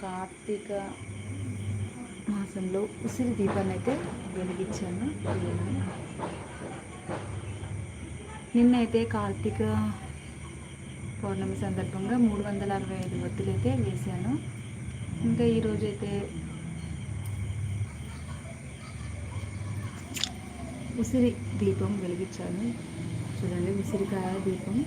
కార్తీక మాసంలో ఉసిరి దీపాన్ని అయితే వెలిగించాను నిన్నైతే కార్తీక పౌర్ణమి సందర్భంగా మూడు వందల అరవై ఐదు వత్తులు అయితే వేశాను ఇంకా ఈరోజు అయితే ఉసిరి దీపం వెలిగించాను చూడండి ఉసిరికాయ దీపం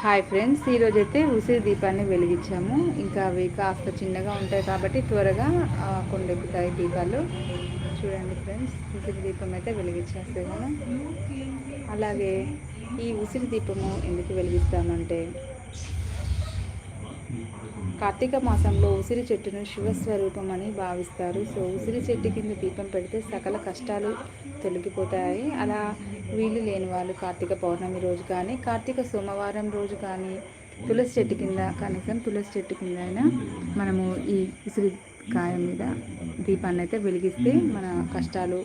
హాయ్ ఫ్రెండ్స్ ఈరోజు అయితే ఉసిరి దీపాన్ని వెలిగించాము ఇంకా అవి కాస్త చిన్నగా ఉంటాయి కాబట్టి త్వరగా కొండెక్కుతాయి దీపాలు చూడండి ఫ్రెండ్స్ ఉసిరి దీపం అయితే వెలిగించేస్తాయి అలాగే ఈ ఉసిరి దీపము ఎందుకు వెలిగిస్తామంటే కార్తీక మాసంలో ఉసిరి చెట్టును శివస్వరూపం అని భావిస్తారు సో ఉసిరి చెట్టు కింద దీపం పెడితే సకల కష్టాలు తొలగిపోతాయి అలా వీలు లేని వాళ్ళు కార్తీక పౌర్ణమి రోజు కానీ కార్తీక సోమవారం రోజు కానీ తులసి చెట్టు కింద కనీసం తులసి చెట్టు కింద అయినా మనము ఈ ఉసిరి కాయ మీద దీపాన్ని అయితే వెలిగిస్తే మన కష్టాలు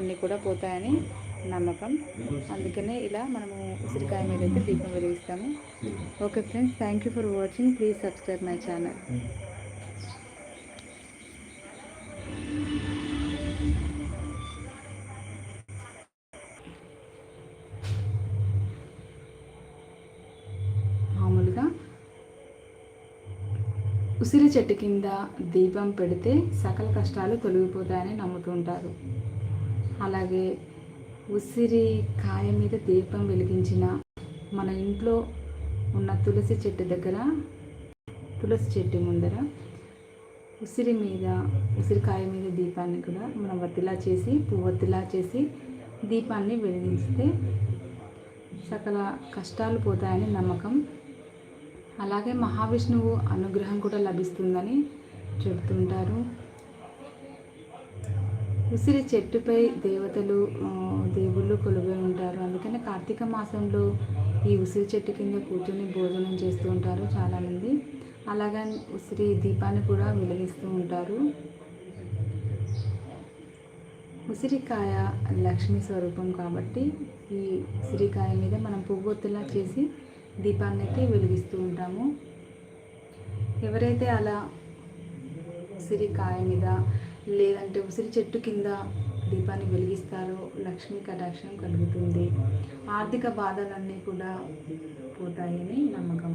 అన్నీ కూడా పోతాయని నమ్మకం అందుకనే ఇలా మనము ఉసిరికాయ మీద అయితే దీపం వెలిగిస్తాము okay friends thank you for watching please subscribe my channel ఉసిరి చెట్టు కింద దీపం పెడితే సకల కష్టాలు తొలగిపోతాయని నమ్ముతుంటారు అలాగే ఉసిరి కాయ మీద దీపం వెలిగించిన మన ఇంట్లో ఉన్న తులసి చెట్టు దగ్గర తులసి చెట్టు ముందర ఉసిరి మీద ఉసిరికాయ మీద దీపాన్ని కూడా మనం వత్తిలా చేసి పువ్వొత్తిలా చేసి దీపాన్ని వెలిగిస్తే సకల కష్టాలు పోతాయని నమ్మకం అలాగే మహావిష్ణువు అనుగ్రహం కూడా లభిస్తుందని చెబుతుంటారు ఉసిరి చెట్టుపై దేవతలు దేవుళ్ళు కొలువై ఉంటారు అందుకని కార్తీక మాసంలో ఈ ఉసిరి చెట్టు కింద కూర్చొని భోజనం చేస్తూ ఉంటారు చాలామంది అలాగే ఉసిరి దీపాన్ని కూడా వెలిగిస్తూ ఉంటారు ఉసిరికాయ లక్ష్మీ స్వరూపం కాబట్టి ఈ ఉసిరికాయ మీద మనం పువ్వొత్తులా చేసి దీపాన్ని అయితే వెలిగిస్తూ ఉంటాము ఎవరైతే అలా ఉసిరికాయ మీద లేదంటే ఉసిరి చెట్టు కింద దీపాన్ని వెలిగిస్తారు లక్ష్మీ కటాక్షం కలుగుతుంది ఆర్థిక బాధలన్నీ కూడా పోతాయని నమ్మకం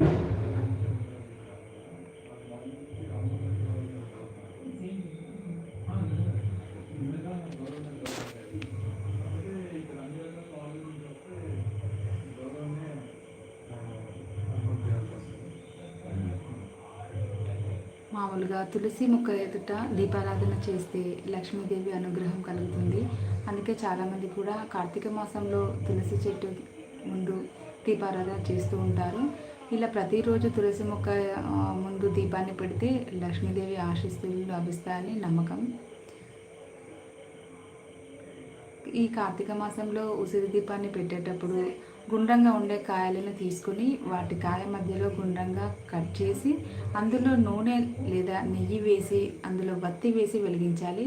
మామూలుగా తులసి మొక్క ఎదుట దీపారాధన చేస్తే లక్ష్మీదేవి అనుగ్రహం కలుగుతుంది అందుకే చాలామంది కూడా కార్తీక మాసంలో తులసి చెట్టు ముందు దీపారాధన చేస్తూ ఉంటారు ఇలా ప్రతిరోజు తులసి మొక్క ముందు దీపాన్ని పెడితే లక్ష్మీదేవి ఆశీస్సులు లభిస్తాయని నమ్మకం ఈ కార్తీక మాసంలో ఉసిరి దీపాన్ని పెట్టేటప్పుడు గుండ్రంగా ఉండే కాయలను తీసుకుని వాటి కాయ మధ్యలో గుండ్రంగా కట్ చేసి అందులో నూనె లేదా నెయ్యి వేసి అందులో బత్తి వేసి వెలిగించాలి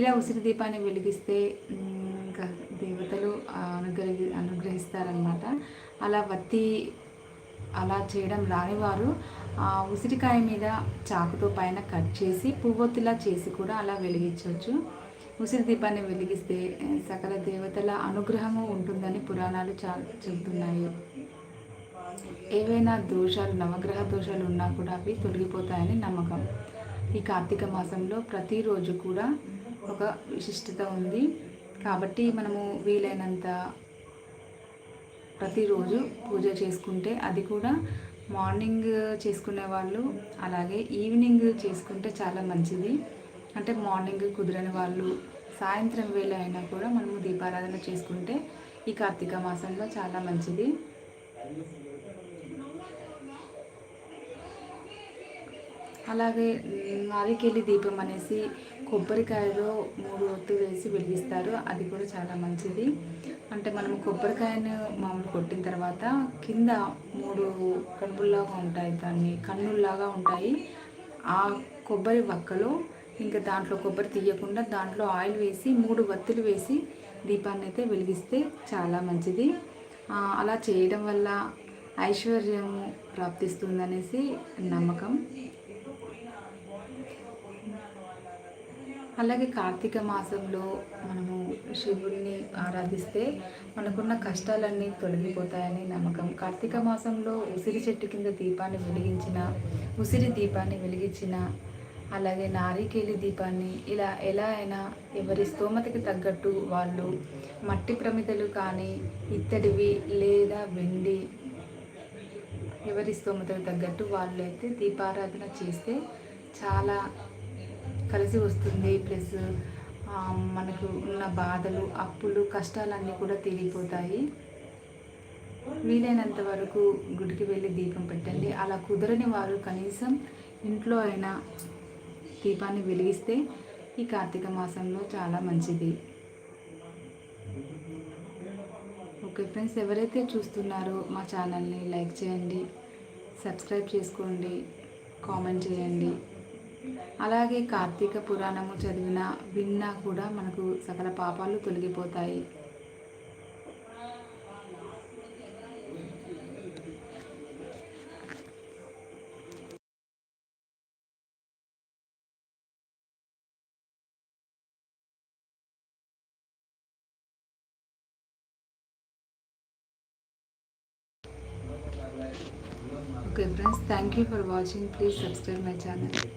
ఇలా ఉసిరి దీపాన్ని వెలిగిస్తే ఇంకా దేవతలు అనుగ్రహి అనుగ్రహిస్తారనమాట అలా బత్తి అలా చేయడం రాని వారు ఆ ఉసిరికాయ మీద చాకుతో పైన కట్ చేసి పువ్వొత్తిలా చేసి కూడా అలా వెలిగించవచ్చు ఉసిరి దీపాన్ని వెలిగిస్తే సకల దేవతల అనుగ్రహము ఉంటుందని పురాణాలు చా చెబుతున్నాయి ఏవైనా దోషాలు నవగ్రహ దోషాలు ఉన్నా కూడా అవి తొలగిపోతాయని నమ్మకం ఈ కార్తీక మాసంలో ప్రతిరోజు కూడా ఒక విశిష్టత ఉంది కాబట్టి మనము వీలైనంత ప్రతిరోజు పూజ చేసుకుంటే అది కూడా మార్నింగ్ చేసుకునే వాళ్ళు అలాగే ఈవినింగ్ చేసుకుంటే చాలా మంచిది అంటే మార్నింగ్ కుదిరని వాళ్ళు సాయంత్రం వేళ అయినా కూడా మనము దీపారాధన చేసుకుంటే ఈ కార్తీక మాసంలో చాలా మంచిది అలాగే నారికెళ్ళి దీపం అనేసి కొబ్బరికాయలో మూడు ఒత్తు వేసి వెలిగిస్తారు అది కూడా చాలా మంచిది అంటే మనం కొబ్బరికాయను మామూలు కొట్టిన తర్వాత కింద మూడు కనుపుల్లాగా ఉంటాయి దాన్ని కన్నుల్లాగా ఉంటాయి ఆ కొబ్బరి వక్కలు ఇంకా దాంట్లో కొబ్బరి తీయకుండా దాంట్లో ఆయిల్ వేసి మూడు వత్తులు వేసి దీపాన్ని అయితే వెలిగిస్తే చాలా మంచిది అలా చేయడం వల్ల ఐశ్వర్యము ప్రాప్తిస్తుందనేసి నమ్మకం అలాగే కార్తీక మాసంలో మనము శివుడిని ఆరాధిస్తే మనకున్న కష్టాలన్నీ తొలగిపోతాయని నమ్మకం కార్తీక మాసంలో ఉసిరి చెట్టు కింద దీపాన్ని వెలిగించిన ఉసిరి దీపాన్ని వెలిగించిన అలాగే నారికేలి దీపాన్ని ఇలా ఎలా అయినా ఎవరి స్తోమతకి తగ్గట్టు వాళ్ళు మట్టి ప్రమితలు కానీ ఇత్తడివి లేదా వెండి ఎవరి స్తోమతకు తగ్గట్టు వాళ్ళు అయితే దీపారాధన చేస్తే చాలా కలిసి వస్తుంది ప్లస్ మనకు ఉన్న బాధలు అప్పులు కష్టాలన్నీ కూడా తీరిపోతాయి వీలైనంత వరకు గుడికి వెళ్ళి దీపం పెట్టండి అలా కుదరని వారు కనీసం ఇంట్లో అయినా దీపాన్ని వెలిగిస్తే ఈ కార్తీక మాసంలో చాలా మంచిది ఓకే ఫ్రెండ్స్ ఎవరైతే చూస్తున్నారో మా ఛానల్ని లైక్ చేయండి సబ్స్క్రైబ్ చేసుకోండి కామెంట్ చేయండి అలాగే కార్తీక పురాణము చదివిన విన్నా కూడా మనకు సకల పాపాలు తొలగిపోతాయి Okay friends, thank you for watching. Please subscribe my channel.